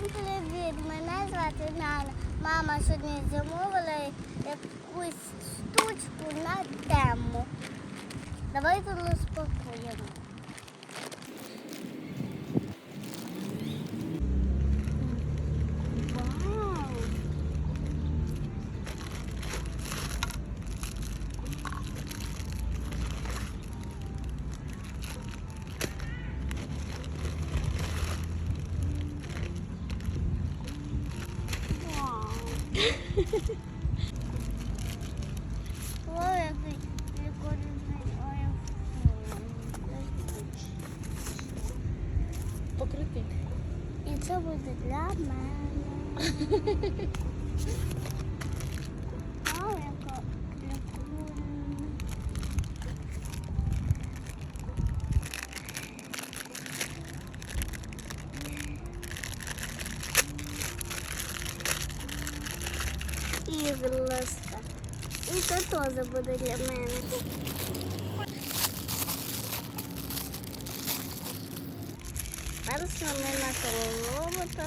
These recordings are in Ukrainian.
Привіт! Мене звати Нана. Мама сьогодні замовила якусь штучку на тему. Давайте розпакуємо. Ой, який прикольний айфон. Покрити. І це буде для мене. Іграшка. І це теж буде для мене. Перше ми нашого робота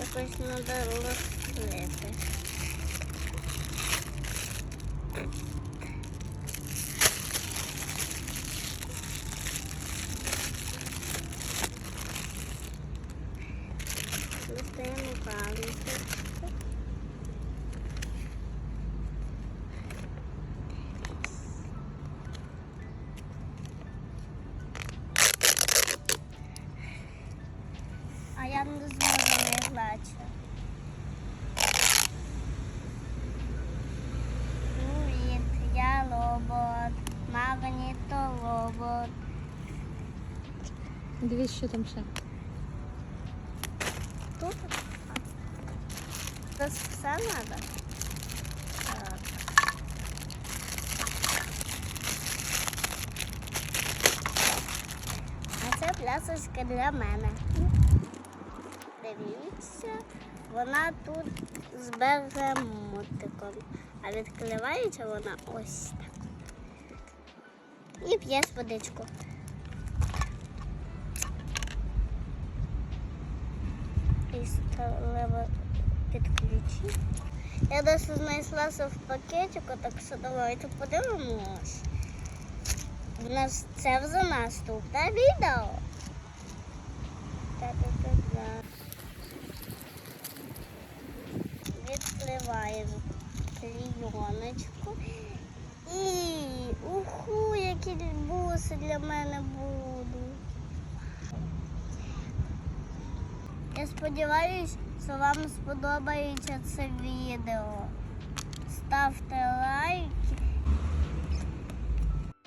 якось треба розкрити. Достаємо палицю. А я не зможу не глачу. Привіт, я робот. Магніторобот. Дивись, що там ще. Тут? Це все треба? А це плясочка для мене. Дивіться, вона тут з беремотиком. А відкривається вона ось так. І п'єш водичку. І треба підключити. Я десь знайшлася в пакетику, так що давайте подивимось. В нас це вже наступне відео. Відкриваємо клійоночку. І уху, які буси для мене будуть. Я сподіваюся, що вам сподобається це відео. Ставте